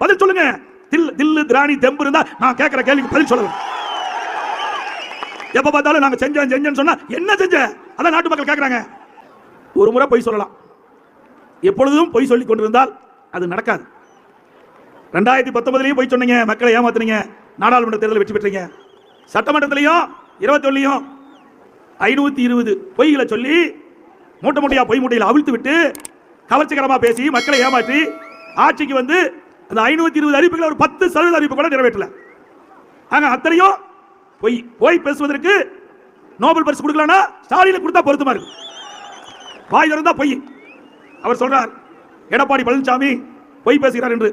பதில் சொல்லுங்க. தில் தில்லு திராணி தெம்பு இருந்தா நான் கேட்கிற கேள்விக்கு பதில் சொல்லுங்க எப்ப பார்த்தாலும் நாங்க செஞ்சோம் செஞ்சோம்னு சொன்னா என்ன செஞ்ச? அதான் நாட்டு மக்கள் கேட்கறாங்க ஒரு முறை பொய் சொல்லலாம். எப்பொழுதும் பொய் சொல்லி கொண்டிருந்தால் அது நடக்காது. ரெண்டாயிரத்தி பத்தொன்பதுலயும் பொய் சொன்னீங்க மக்களை ஏமாத்துனீங்க நாடாளுமன்ற தேர்தல் வெற்றி பெற்றீங்க. சட்டமன்றத்திலையும் இருபத்தொன்னையும் ஐநூத்தி இருபது பொய்களை சொல்லி மூட்டை மூட்டையா பொய் மூட்டையில் அவிழ்த்து விட்டு கவர்ச்சிகரமா பேசி மக்களை ஏமாற்றி ஆட்சிக்கு வந்து அந்த ஐநூத்தி இருபது அறிவிப்புகள் ஒரு பத்து சதவீத அறிவிப்பு கூட நிறைவேற்றல. ஆங்க அத்தனையும் பொய் பொய் பேசுவதற்கு நோபல் பரிசு கொடுக்கலன்னா ஸ்டாலின் கொடுத்தா பொருத்தமா இருக்கு. வாய் திறந்தா பொய். அவர் சொல்றார் எடப்பாடி பழனிசாமி பொய் பேசுகிறார் என்று.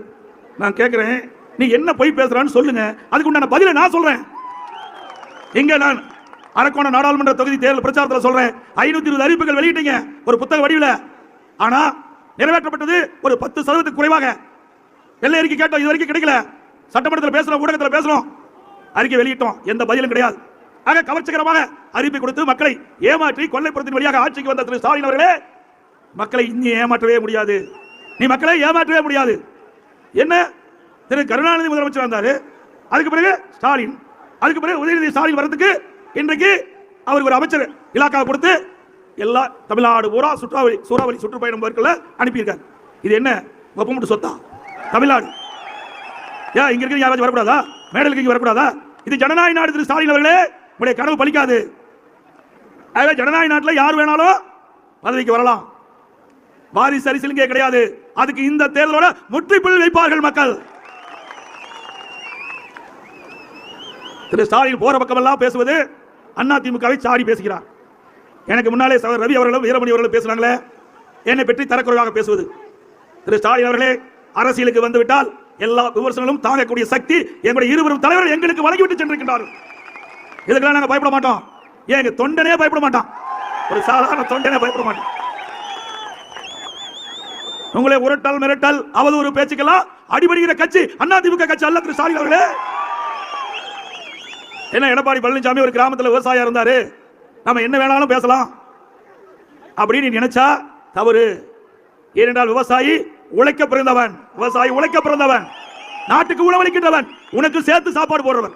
நான் கேட்கிறேன் நீ என்ன பொய் பேசுறான்னு சொல்லுங்க. அதுக்கு உண்டான பதிலை நான் சொல்றேன். இங்க நான் அரக்கோண நாடாளுமன்ற தொகுதி தேர்தல் பிரச்சாரத்தில் சொல்றேன் ஐநூத்தி இருபது அறிவிப்புகள் வெளியிட்டீங்க ஒரு புத்தக வடிவில். ஆனா நிறைவேற்றப்பட்டது ஒரு பத்து சதவீதத்துக்கு குறைவாக. வெள்ளை அறிக்கை கேட்டோம் இது வரைக்கும் கிடைக்கல. சட்டமன்றத்தில் பேசுறோம் ஊடகத்தில் பேசுறோம். அறிக்கை வெளியிட்டோம் எந்த பதிலும் கிடையாது. ஆக கவர்ச்சிகரமாக அறிவிப்பை கொடுத்து மக்களை ஏமாற்றி கொள்ளைப்புறத்தின் வழியாக ஆட்சிக்கு வந்த திரு ஸ்டாலின் அவர்களே மக்களை இனி ஏமாற்றவே முடியாது. நீ மக்களை ஏமாற்றவே முடியாது. என்ன? திரு கருணாநிதி முதலமைச்சர் வந்தார். அதுக்கு பிறகு ஸ்டாலின் அதுக்கு பிறகு உதயநிதி ஸ்டாலின் வரதுக்கு இன்றைக்கு அவருக்கு ஒரு அமைச்சர் இலாக்கா கொடுத்து எல்லா தமிழ்நாடு பூரா சுற்றாவளி சூறாவளி சுற்றுப்பயணம் அனுப்பியிருக்காரு. இது என்ன? ஒப்பமுட்டு சொத்தா? தமிழ்நாடு. ஏன் இங்க இருக்கிற யாராச்சும் வரக்கூடாதா? மேடலுக்கு இங்க வரக்கூடாதா? இது ஜனநாயக நாடு திரு ஸ்டாலின் அவர்களே. உங்களுடைய கனவு பலிக்காது. ஆகவே ஜனநாயக நாட்டில் யார் வேணாலும் பதவிக்கு வரலாம். வாரிசு அரசியலுங்கே கிடையாது. அதுக்கு இந்த தேர்தலோட முற்றுப்புள்ளி வைப்பார்கள் மக்கள். திரு ஸ்டாலின் போற பக்கமெல்லாம் பேசுவது அண்ணா திமுகவை சாடி பேசுகிறார். எனக்கு முன்னாலே சகோதரர் ரவி அவர்களும் வீரமணி அவர்களும் பேசுறாங்களே என்னை பற்றி தரக்குறைவாக பேசுவது. திரு ஸ்டாலின் அவர்களே அரசியலுக்கு வந்துவிட்டால் எல்லா விமர்சனங்களும் தாங்கக்கூடிய சக்தி எங்களுடைய இருவரும் தலைவர்கள் எங்களுக்கு வழங்கிவிட்டு சென்றிருக்கின்றார்கள். இதுக்கெல்லாம் நாங்கள் பயப்பட மாட்டோம். ஏன் எங்க தொண்டனே பயப்பட மாட்டான். ஒரு சாதாரண தொண்டனே பயப்பட மாட்டான். உங்களை உருட்டல் மிரட்டல் அவதூறு பேச்சுக்கெல்லாம் அடிபடுகிற கட்சி அண்ணா திமுக கட்சி அல்ல திரு ஸ்டாலின் அவர்களே. என்ன எடப்பாடி பழனிசாமி ஒரு கிராமத்தில் விவசாயம் இருந்தாரு? நம்ம என்ன வேணாலும் பேசலாம். அப்படின்னு நீ நினைச்சா தவறு. ஏனென்றால் விவசாயி உழைக்க பிறந்தவன் விவசாயி உழைக்க பிறந்தவன் நாட்டுக்கு உணவளிக்கின்றவன் உனக்கு சேர்த்து சாப்பாடு போடுறவன்.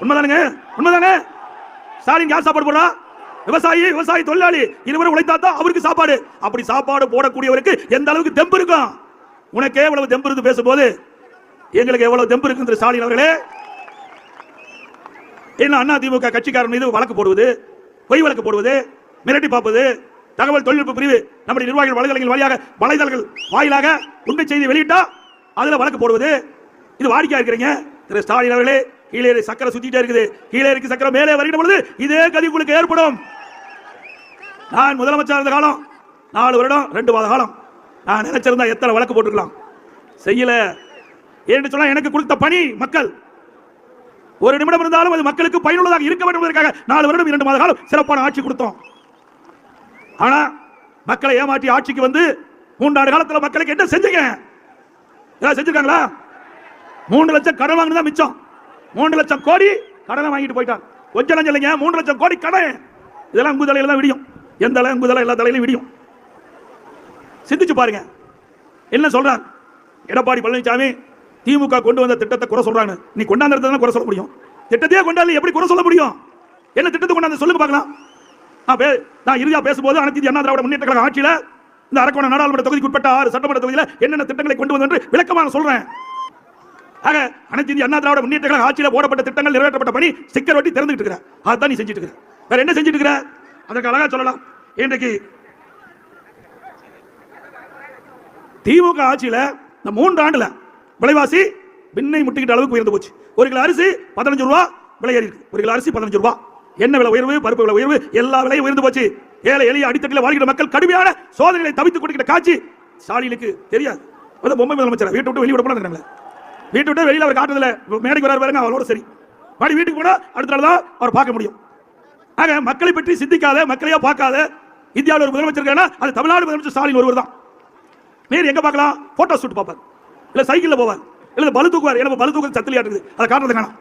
உண்மைதானுங்க? உண்மைதானே ஸ்டாலின் யார் சாப்பாடு போடுறா? விவசாயி விவசாயி தொழிலாளி இருவரும் உழைத்தா தான் அவருக்கு சாப்பாடு. அப்படி சாப்பாடு போடக்கூடியவருக்கு எந்த அளவுக்கு தெம்பு இருக்கும்? உனக்கே எவ்வளவு தெம்பு இருந்து பேசும்போது? எங்களுக்கு எவ்வளவு தெம்பு இருக்கு ஸ்டாலின் அவர்களே. என்ன அண்ணா திமுக கட்சிக்காரன் மீது வழக்கு போடுவது? பொய் வழக்கு போடுவது? மிரட்டி பார்ப்பது? தகவல் தொழில்நுட்ப பிரிவு நம்முடைய நிர்வாகிகள் வலைதளங்கள் வழியாக வலைதளங்கள் வாயிலாக உண்மை செய்தி வெளியிட்டா அதில் வழக்கு போடுவது. இது வாடிக்கையா இருக்கிறீங்க? திரு ஸ்டாலின் அவர்களே கீழே சக்கரை சுத்திட்டே இருக்குது. கீழே இருக்கு சக்கரை மேலே வருகிற பொழுது இதே கதி உங்களுக்கு ஏற்படும். நான் முதலமைச்சர் இருந்த காலம் நாலு வருடம் ரெண்டு மாத காலம். நான் நினைச்சிருந்தா எத்தனை வழக்கு போட்டுக்கலாம் செய்யல. ஏன்னு சொன்னா எனக்கு கொடுத்த பணி மக்கள். ஒரு நிமிடம் இருந்தாலும் அது மக்களுக்கு பயனுள்ளதாக இருக்க வேண்டும் என்பதற்காக நாலு வருடம் இரண்டு மாத காலம் சிறப்பான ஆட்சி கொடுத்தோம். ஆனா மக்களை ஏமாற்றி ஆட்சிக்கு வந்து மூன்றாண்டு காலத்தில் மக்களுக்கு என்ன செஞ்சீங்க? ஏதாவது செஞ்சிருக்காங்களா? மூன்று லட்சம் கடன் வாங்கினதா மிச்சம். மூன்று லட்சம் கோடி கடனை வாங்கிட்டு போயிட்டான். கொஞ்சம் லஞ்சம் இல்லைங்க மூன்று லட்சம் கோடி கடன். இதெல்லாம் உங்க தலையில தான் விடியும். எந்த தலை உங்க தலை எல்லா தலையிலும் விடியும். சிந்திச்சு பாருங்க. என்ன சொல்றாங்க? எடப்பாடி பழனிசாமி திமுக கொண்டு வந்த திட்டத்தை குறை சொல்றாங்க. நீ கொண்டாந்து குறை சொல்ல முடியும். திட்டத்தையே கொண்டாந்து எப்படி குறை சொல்ல முடியும்? என்ன திட்டத்தை கொண்டாந்து சொல்லுங்க பார்க்கலாம். நான் பே- நான் இறுதியாக பேசும்போது அனைத்து அண்ணா திராவிட முன்னேற்ற கழக ஆட்சியில் இந்த அரக்கோண நாடாளுமன்ற தொகுதிக்கு உட்பட்ட ஆறு சட்டமன்ற தொகுதியில் என்னென்ன திட்டங்களை கொண்டு வந்து என்று விளக்கமாக சொல்கிறேன் ஆக அனைத்து இந்திய அண்ணா திராவிட முன்னேற்ற கழக ஆட்சியில் போடப்பட்ட திட்டங்கள் நிறைவேற்றப்பட்ட பணி சிக்கர் வட்டி திறந்துட்டு இருக்கிற. அதான் நீ செஞ்சுட்டு இருக்கிற. வேற என்ன செஞ்சுட்டு இருக்கிற? அதற்கு அழகா சொல்லலாம். இன்றைக்கு திமுக ஆட்சியில் இந்த மூன்று ஆண்டுல விலைவாசி பின்னை முட்டிக்கிட்ட அளவுக்கு உயர்ந்து போச்சு. ஒரு கிலோ அரிசி பதினஞ்சு ரூபா விலை ஏறி இருக்கு ஒரு கிலோ அரிசி பதினஞ்சு ரூபா. என்ன விலை உயர்வு? பருப்பு விலை உயர்வு? எல்லா விலையும் உயர்ந்து போச்சு. ஏழை எளிய அடித்தட்டில் வாழ்கிற மக்கள் கடுமையான சோதனைகளை தவித்துக் கொடுக்கிற காட்சி ஸ்டாலினுக்கு தெரியாது. அது பொம்மை முதலமைச்சர் வீட்டை விட்டு வெளியே விட போனாங்க வீட்டை விட்டு வெளியில் அவர் காட்டுறதுல மேடைக்கு வராரு பாருங்க அவரோட சரி. மறுபடி வீட்டுக்கு போனால் அடுத்த நாள் தான் அவர் பார்க்க முடியும். ஆக மக்களை பற்றி சிந்திக்காத மக்களையா பார்க்காத இந்தியாவில் ஒரு முதலமைச்சர் இருக்காருன்னா அது தமிழ்நாடு முதலமைச்சர் ஸ்டாலின் ஒருவர் தான். நேர் எங்கே பார்க்கலாம்? ஃபோட்டோ ஷூட் பார்ப்பார். இல்லை சைக்கிளில் போவார். இல்லை பளு தூக்குவார். ஏன்னா பளு தூக்குறது சத்திலியா அதை காட்டுறது காணும்.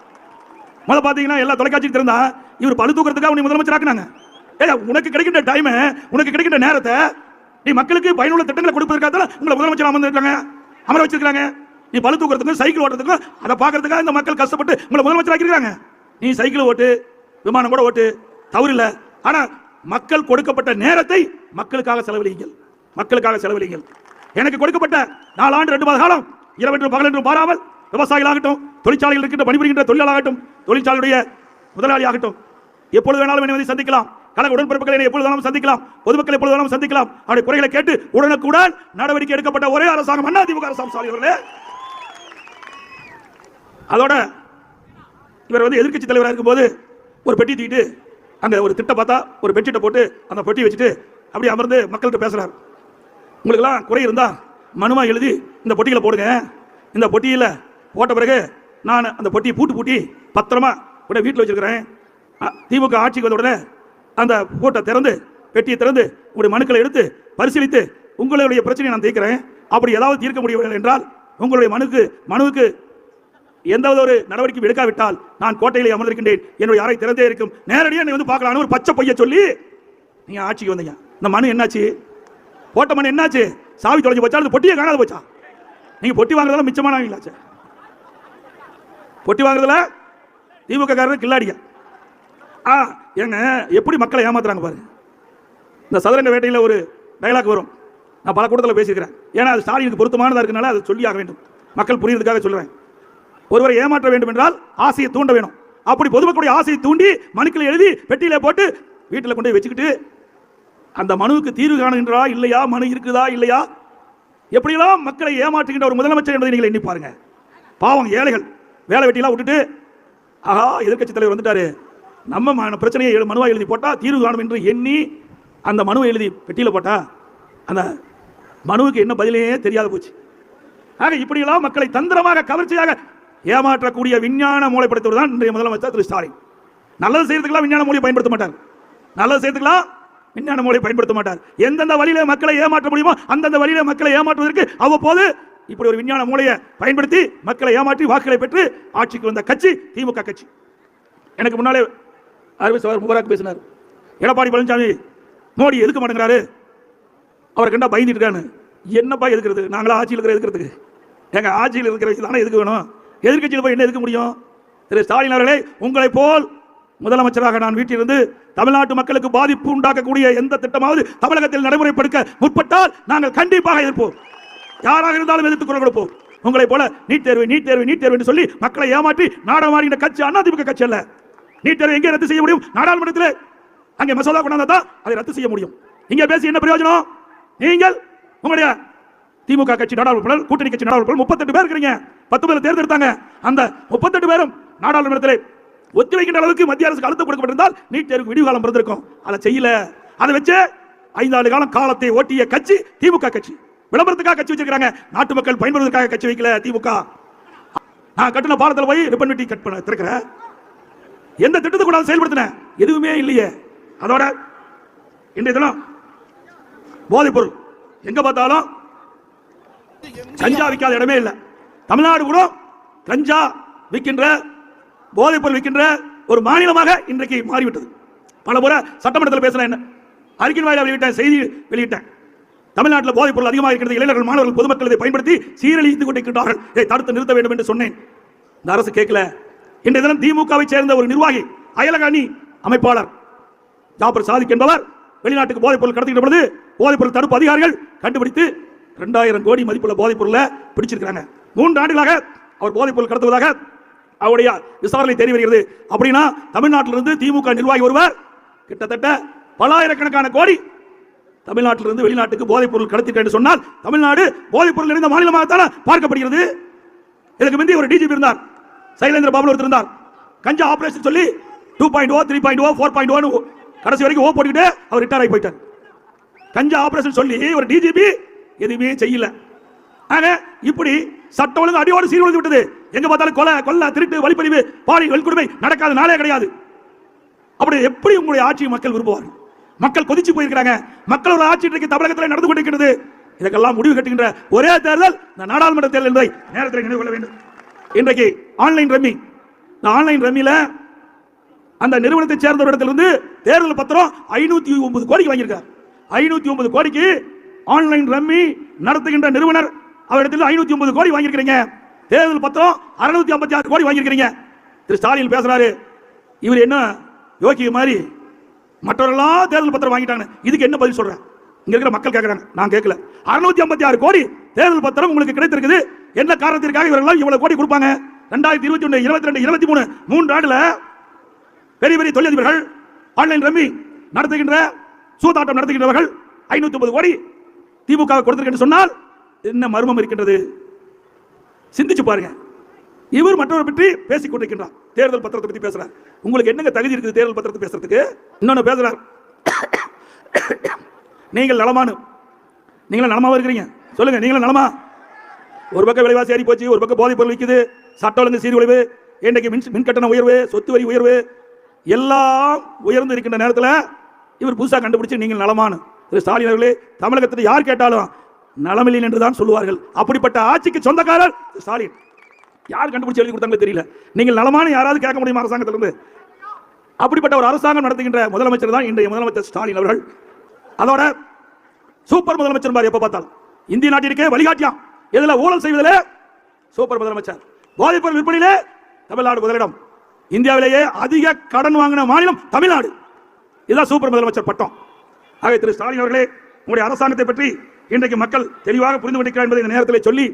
முதல்ல பார்த்தீங்கன்னா எல்லா தொலைக்காட்சி திறந்தா இவர் பழு தூக்குறதுக்காக உன்னை முதலமைச்சர் ஆக்குனாங்க. ஏய் உனக்கு கிடைக்கின்ற டைம் உனக்கு கிடைக்கின்ற நேரத்தை நீ மக்களுக்கு பயனுள்ள திட்டங்களை கொடுப்பதற்காக தான் உங்களை முதலமைச்சர் அமர்ந்துருக்காங்க அமர வச்சிருக்காங்க. நீ பழு தூக்குறதுக்கும் சைக்கிள் ஓட்டுறதுக்கும் அதை பார்க்கறதுக்காக இந்த மக்கள் கஷ்டப்பட்டு உங்களை முதலமைச்சர் ஆக்கிருக்காங்க நீ சைக்கிள் ஓட்டு விமானம் கூட ஓட்டு தவறு இல்லை. ஆனால் மக்கள் கொடுக்கப்பட்ட நேரத்தை மக்களுக்காக செலவழியுங்கள். மக்களுக்காக செலவழியுங்கள். எனக்கு கொடுக்கப்பட்ட நாலாண்டு ரெண்டு மாத காலம் இரவென்று பகல் என்று பாராமல் விவசாயிகளாகட்டும் தொழிற்சாலைகள் இருக்கின்ற பணிபுரிகின்ற தொழிலாளாகட்டும் தொழிற்சாலையுடைய முதலாளி ஆகட்டும் எப்பொழுது வேணாலும் என்னை வந்து சந்திக்கலாம். கழக உடன்பிறப்புகளை எப்பொழுது வேணாலும் சந்திக்கலாம். பொதுமக்கள் எப்பொழுது வேணாலும் சந்திக்கலாம். அவருடைய குறைகளை கேட்டு உடனுக்குடன் நடவடிக்கை எடுக்கப்பட்ட ஒரே அரசாங்கம் அண்ணா திமுக அரசாங்கம் சாலை அவர்களே. அதோட இவர் வந்து எதிர்க்கட்சி தலைவராக இருக்கும்போது ஒரு பெட்டி தூக்கிட்டு அங்கே ஒரு திட்டம் பார்த்தா ஒரு பெட்ஷீட்டை போட்டு அந்த பெட்டி வச்சுட்டு அப்படியே அமர்ந்து மக்கள்கிட்ட பேசுகிறார் உங்களுக்கெல்லாம் குறை இருந்தா மனுமா எழுதி இந்த பொட்டியில் போடுங்க. இந்த பொட்டியில் போட்ட பிறகு நான் அந்த பொட்டியை பூட்டு பூட்டி பத்திரமா உடனே வீட்டில் வச்சிருக்கிறேன். திமுக ஆட்சிக்கு வந்த உடனே அந்த பூட்டை திறந்து பெட்டியை திறந்து உங்களுடைய மனுக்களை எடுத்து பரிசீலித்து உங்களுடைய பிரச்சனையை நான் தீர்க்கிறேன். அப்படி ஏதாவது தீர்க்க முடியவில்லை என்றால் உங்களுடைய மனுக்கு மனுவுக்கு எந்த ஒரு நடவடிக்கை எடுக்காவிட்டால் நான் கோட்டையிலே அமர்ந்திருக்கின்றேன். என்னுடைய அறை திறந்தே இருக்கும். நேரடியாக நீ வந்து பார்க்கலாம்னு ஒரு பச்சை பொய்ய சொல்லி நீங்கள் ஆட்சிக்கு வந்தீங்க. இந்த மனு என்னாச்சு? போட்ட மனு என்னாச்சு? சாவி தொலைஞ்சு போச்சா? அது பொட்டியை காணாத போச்சா? நீங்கள் பொட்டி வாங்குறதுல மிச்சமான இல்லாச்சு ஒட்டி வாங்குறதுல? திமுக காரர் கில்லாடியா? ஆ ஏங்க எப்படி மக்களை ஏமாத்துறாங்க பாருங்க இந்த சதுரங்க வேட்டையில் ஒரு டயலாக் வரும். நான் பல கூட்டத்தில் பேசியிருக்கிறேன். ஏன்னா அது ஸ்டாலினுக்கு பொருத்தமானதாக இருக்கனால அதை சொல்லி ஆக வேண்டும். மக்கள் புரியுறதுக்காக சொல்கிறேன் ஒருவரை ஏமாற்ற வேண்டும் என்றால் ஆசையை தூண்ட வேணும். அப்படி பொதுமக்களுடைய ஆசையை தூண்டி மனுக்களை எழுதி பெட்டியில் போட்டு வீட்டில் கொண்டு போய் வச்சுக்கிட்டு அந்த மனுவுக்கு தீர்வு காணுகின்றா இல்லையா? மனு இருக்குதா இல்லையா? எப்படியெல்லாம் மக்களை ஏமாற்றுகின்ற ஒரு முதலமைச்சர் என்பதை நீங்கள் எண்ணி பாருங்க. பாவம் ஏழைகள். வேலை வெட்டிலாம் விட்டுட்டு ஆஹா எதிர்க்கட்சி தலைவர் வந்துட்டாரு. நம்ம ம- பிரச்சனையை எழு- எழுதி போட்டால் தீர்வு காணும் என்று எண்ணி அந்த மனுவை எழுதி பெட்டியில் போட்டா அந்த மனுவுக்கு என்ன பதிலே தெரியாத போச்சு. ஆக இப்படியெல்லாம் மக்களை தந்திரமாக கவர்ச்சியாக ஏமாற்றக்கூடிய விஞ்ஞான மூளை தான் இன்றைய முதலமைச்சர் திரு ஸ்டாலின். நல்லது செய்யறதுக்கெல்லாம் விஞ்ஞான மூலியை பயன்படுத்த மாட்டார். நல்லது செய்யறதுக்கெல்லாம் விஞ்ஞான மூலையை பயன்படுத்த மாட்டார். எந்தெந்த வழியில மக்களை ஏமாற்ற முடியுமோ அந்தந்த வழியில மக்களை ஏமாற்றுவதற்கு அவ்வப்போது இப்படி ஒரு விஞ்ஞான மூலையை பயன்படுத்தி மக்களை ஏமாற்றி வாக்குகளை பெற்று ஆட்சிக்கு வந்த கட்சி திமுக கட்சி. எனக்கு முன்னாலே அரவிந்த் சவர் முகராக்கு பேசினார். எடப்பாடி பழனிசாமி மோடி எதுக்க மாட்டேங்கிறாரு? அவர் கண்டா பயந்துட்டு இருக்கான்னு என்னப்பா எதுக்குறது? நாங்களா ஆட்சியில் இருக்கிற எதுக்கிறதுக்கு? எங்க ஆட்சியில் இருக்கிற தானே எதுக்கு வேணும்? எதிர்க்கட்சியில் போய் என்ன எதுக்க முடியும்? திரு ஸ்டாலின் அவர்களே உங்களைப் போல் முதலமைச்சராக நான் வீட்டிலிருந்து தமிழ்நாட்டு மக்களுக்கு பாதிப்பு உண்டாக்கக்கூடிய எந்த திட்டமாவது தமிழகத்தில் நடைமுறைப்படுத்த முற்பட்டால் நாங்கள் கண்டிப்பாக எதிர்ப்போம். யாராக இருந்தாலும் எதிர்த்து குரல் கொடுப்போம் உங்களைப் போல நீட் தேர்வு நீட் தேர்வு நீட் தேர்வு என்று சொல்லி மக்களை ஏமாற்றி நாடமாறுகின்ற கட்சி அதிமுக கட்சி அல்ல. நீட் தேர்வு எங்கே ரத்து செய்ய முடியும்? நாடாளுமன்றத்தில். அங்கே மசோதா கொண்டாந்தா அதை ரத்து செய்ய முடியும். இங்கே பேசி என்ன பிரயோஜனம்? நீங்கள் உங்களுடைய திமுக கட்சி நாடாளுமன்ற கூட்டணி கட்சி நாடாளுமன்ற முப்பத்தெட்டு பேர் இருக்கிறீங்க. பத்து பேர் தேர்ந்தெடுத்தாங்க. அந்த முப்பத்தெட்டு பேரும் நாடாளுமன்றத்தில் ஒத்திவைக்கின்ற அளவுக்கு மத்திய அரசுக்கு அழுத்தம் கொடுக்கப்பட்டிருந்தால் நீட் தேர்வுக்கு விடிவுகாலம் பிறந்திருக்கும் அதை செய்யல. அதை வச்சு ஐந்தாண்டு காலம் காலத்தை ஓட்டிய கட்சி திமுக கட்சி. விளம்பரத்துக்காக கட்சி வச்சிருக்காங்க நாட்டு மக்கள் பயன்படுவதற்காக கட்சி வைக்கல திமுக. நான் கட்டின பாலத்தில் போய் ரிப்பன் வெட்டி கட் பண்ண திறக்கிறேன் எந்த திட்டத்தை கூட செயல்படுத்தின? எதுவுமே இல்லையே. அதோட இன்றைய தினம் போதைப் பொருள். எங்க பார்த்தாலும் கஞ்சா விற்காத இடமே இல்லை. தமிழ்நாடு கூட கஞ்சா விற்கின்ற போதைப் பொருள் விற்கின்ற ஒரு மாநிலமாக இன்றைக்கு மாறிவிட்டது. பல முறை சட்டமன்றத்தில் பேசுறேன் என்ன? அறிக்கை வாயில் வெளியிட்டேன் செய்தி வெளியிட்டேன். தமிழ்நாட்டில் போதைப் பொருள் அதிகமாக இருக்கிறது. இளைஞர்கள் மாணவர்கள் பொதுமக்கள் இதை பயன்படுத்தி சீரழித்துக் கொண்டிருக்கிறார்கள் இதை தடுத்து நிறுத்த வேண்டும் என்று சொன்னேன். இந்த அரசு கேட்கல. இன்றைய தினம் திமுகவை சேர்ந்த ஒரு நிர்வாகி அயலகாணி அமைப்பாளர் ஜாபர் சாதிக் என்பவர் வெளிநாட்டுக்கு போதைப் பொருள் கடத்துகின்ற பொழுது போதைப் பொருள் தடுப்பு அதிகாரிகள் கண்டுபிடித்து ரெண்டாயிரம் கோடி மதிப்புள்ள போதைப் பொருளை பிடிச்சிருக்கிறாங்க. மூன்று ஆண்டுகளாக அவர் போதைப் பொருள் கடத்துவதாக அவருடைய விசாரணை தெரிய வருகிறது. அப்படின்னா தமிழ்நாட்டிலிருந்து திமுக நிர்வாகி ஒருவர் கிட்டத்தட்ட பலாயிரக்கணக்கான கோடி தமிழ்நாட்டிலிருந்து வெளிநாட்டுக்கு போதைப் பொருள் கடத்திட்டு சொன்னால் தமிழ்நாடு போதைப் பொருள் நிறைந்த மாநிலமாகத்தானே பார்க்கப்படுகிறது? இதுக்கு முந்தைய ஒரு டிஜிபி இருந்தார். சைலேந்திர பாபு ஒருத்தர் இருந்தார். கஞ்சா ஆபரேஷன் சொல்லி two point O three point O four point ஓன்னு கடைசி வரைக்கும் ஓ போட்டுக்கிட்டு அவர் ரிட்டையர் ஆகி போயிட்டார். கஞ்சா ஆபரேஷன் சொல்லி ஒரு டிஜிபி எதுவுமே செய்யல. ஆக இப்படி சட்டம் ஒழுங்கு அடியோடு சீர்குலைந்து விட்டது. எங்க பார்த்தாலும் கொலை கொல்ல திருட்டு வழிப்பறிவு பாரி வன்கொடுமை நடக்காத நாளே கிடையாது. அப்படி எப்படி உங்களுடைய ஆட்சியை மக்கள் விரும்புவார்கள்? மக்கள் கொதிச்சு போயிருக்கிறாங்க. மக்கள் ஒரு ஆட்சி இன்றைக்கு தமிழகத்தில் நடந்து கொண்டிருக்கிறது. இதற்கெல்லாம் முடிவு கட்டுகின்ற ஒரே தேர்தல் இந்த நாடாளுமன்ற தேர்தல் என்பதை நேரத்தில் நினைவு கொள்ள வேண்டும். இன்றைக்கு ஆன்லைன் ரம்மி. இந்த ஆன்லைன் ரம்மியில் அந்த நிறுவனத்தை சேர்ந்த ஒரு தேர்தல் பத்திரம் ஐநூத்தி ஒன்பது கோடிக்கு வாங்கியிருக்கார். ஐநூத்தி ஒன்பது கோடிக்கு ஆன்லைன் ரம்மி நடத்துகின்ற நிறுவனர் அவரிடத்தில் ஐநூத்தி ஒன்பது கோடி வாங்கியிருக்கிறீங்க. தேர்தல் பத்திரம் அறுநூத்தி ஐம்பத்தி ஆறு கோடி வாங்கியிருக்கிறீங்க. திரு ஸ்டாலின் பேசுறாரு. இவர் என்ன யோகி மாதிரி மற்றவர்களாம் தேர்தல் பத்திரம் வாங்கிட்டாங்க இதுக்கு என்ன பதில் சொல்றேன்? இங்க இருக்கிற மக்கள் கேட்கறாங்க நான் கேட்கல அறுநூத்தி ஐம்பத்தி ஆறு கோடி தேர்தல் பத்திரம் உங்களுக்கு கிடைத்திருக்குது. என்ன காரணத்திற்காக இவர்கள் இவ்வளவு கோடி கொடுப்பாங்க? ரெண்டாயிரத்தி இருபத்தி ஒன்று இருபத்தி ரெண்டு இருபத்தி மூணு மூன்று ஆண்டுல பெரிய பெரிய தொழிலதிபர்கள் ஆன்லைன் ரம்மி நடத்துகின்ற சூதாட்டம் நடத்துகின்றவர்கள் ஐநூத்தி ஐம்பது கோடி திமுக கொடுத்திருக்கேன் சொன்னால் என்ன மர்மம் இருக்கின்றது? சிந்திச்சு பாருங்க. இவர் மற்றவர் பற்றி பேசிக் கொண்டிருக்கின்றார். தேர்தல் பத்திரத்தை பற்றி பேசுறார். உங்களுக்கு என்னங்க தகுதி இருக்குது தேர்தல் பத்திரத்தை பேசுறதுக்கு? இன்னொன்று பேசுறார். நீங்கள் நலமானு. நீங்களும் நலமாவா இருக்கிறீங்க? சொல்லுங்க நீங்களும் நலமா? ஒரு பக்கம் விலைவாசி ஏறி போச்சு ஒரு பக்கம் போதைப் பொருள் விற்குது சட்ட ஒழுங்கு சீர்குலைவு இன்றைக்கு மின் மின் கட்டண உயர்வு சொத்து வரி உயர்வு எல்லாம் உயர்ந்து இருக்கின்ற நேரத்தில் இவர் புதுசாக கண்டுபிடிச்சு நீங்கள் நலமானு. திரு ஸ்டாலின் அவர்களே தமிழகத்தில் யார் கேட்டாலும் நலமில்லை என்று தான் சொல்லுவார்கள். அப்படிப்பட்ட ஆட்சிக்கு சொந்தக்காரர் ஸ்டாலின். யார் கண்டுபிடிச்சு எழுதி கொடுத்தாங்களோ தெரியல. நீங்கள் நலமான யாராவது கேட்க முடியுமா அரசாங்கத்திலிருந்து? அப்படிப்பட்ட ஒரு அரசாங்கம் நடத்துகின்ற முதலமைச்சர் தான் இன்றைய முதலமைச்சர் ஸ்டாலின் அவர்கள். அதோட சூப்பர் முதலமைச்சர் பாரு எப்ப பார்த்தால் இந்திய நாட்டிற்கே வழிகாட்டியாம். எதுல ஊழல் செய்வதிலே? சூப்பர் முதலமைச்சர். போதைப்பொருள் விற்பனையிலே தமிழ்நாடு முதலிடம். இந்தியாவிலேயே அதிக கடன் வாங்கின மாநிலம் தமிழ்நாடு. இதுதான் சூப்பர் முதலமைச்சர் பட்டம். ஆக திரு ஸ்டாலின் அவர்களே உங்களுடைய அரசாங்கத்தை பற்றி இன்றைக்கு மக்கள் தெளிவாக புரிந்து கொண்டிருக்கிறார் என்பதை இந்த நேரத்தில் சொல்லி